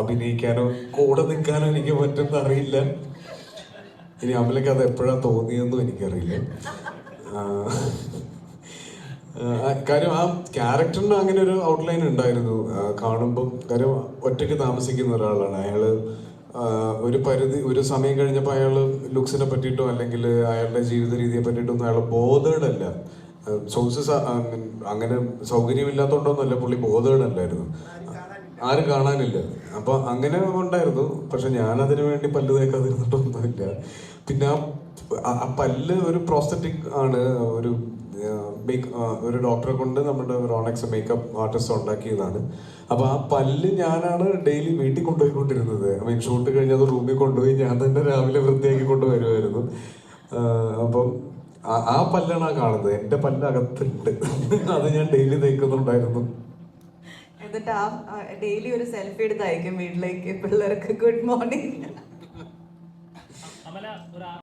അഭിനയിക്കാനോ കൂടെ നിൽക്കാനോ എനിക്ക് പറ്റുന്ന അറിയില്ല. ഇനി അമലക്ക് അത് എപ്പോഴാ തോന്നിയെന്നും എനിക്കറിയില്ല. കാര്യം ആ ക്യാരക്ടറിന് അങ്ങനെ ഒരു ഔട്ട്ലൈൻ ഉണ്ടായിരുന്നു. കാണുമ്പം കാര്യം ഒറ്റയ്ക്ക് താമസിക്കുന്ന ഒരാളാണ്. അയാൾ ഒരു പരിധി ഒരു സമയം കഴിഞ്ഞപ്പോൾ അയാൾ ലുക്സിനെ പറ്റിയിട്ടോ അല്ലെങ്കിൽ അയാളുടെ ജീവിത രീതിയെ പറ്റിയിട്ടൊന്നും അയാൾ ബോധേഡ് അല്ല സോഴ്സസ് അങ്ങനെ സൗകര്യമില്ലാത്തതുകൊണ്ടൊന്നുമല്ല പുള്ളി ബോധേഡ് അല്ലായിരുന്നു ആരും കാണാനില്ല. അപ്പൊ അങ്ങനെ ഉണ്ടായിരുന്നു. പക്ഷെ ഞാൻ അതിനു വേണ്ടി പല്ല് തേക്കാതിരുന്നിട്ടൊന്നുമില്ല. പിന്നെ ആ പല്ല് ഒരു പ്രോസ്തറ്റിക് ആണ്. ഒരു മേക്ക് ഒരു ഡോക്ടറെ കൊണ്ട് നമ്മുടെ റോണക്സ് മേക്കപ്പ് ആർട്ടിസ്റ്റ് ഉണ്ടാക്കിയതാണ്. അപ്പൊ ആ പല്ല് ഞാനാണ് ഡെയിലി വീട്ടിൽ കൊണ്ടുപോയിക്കൊണ്ടിരുന്നത്. മീൻ ഷൂട്ട് കഴിഞ്ഞ് അത് റൂമിൽ കൊണ്ടുപോയി ഞാൻ തന്നെ രാവിലെ വൃത്തിയാക്കി കൊണ്ടുവരുമായിരുന്നു. അപ്പം ആ- പല്ലാണ് കാണുന്നത്. എന്റെ പല്ല് അകത്തുണ്ട് അത് ഞാൻ ഡെയിലി തേക്കുന്നുണ്ടായിരുന്നു. എന്നിട്ട് ആ ഡെയിലി ഒരു സെൽഫി എടുത്ത് അയക്കും വീട്ടിലേക്ക് പിള്ളേർക്ക് ഗുഡ് മോർണിംഗ്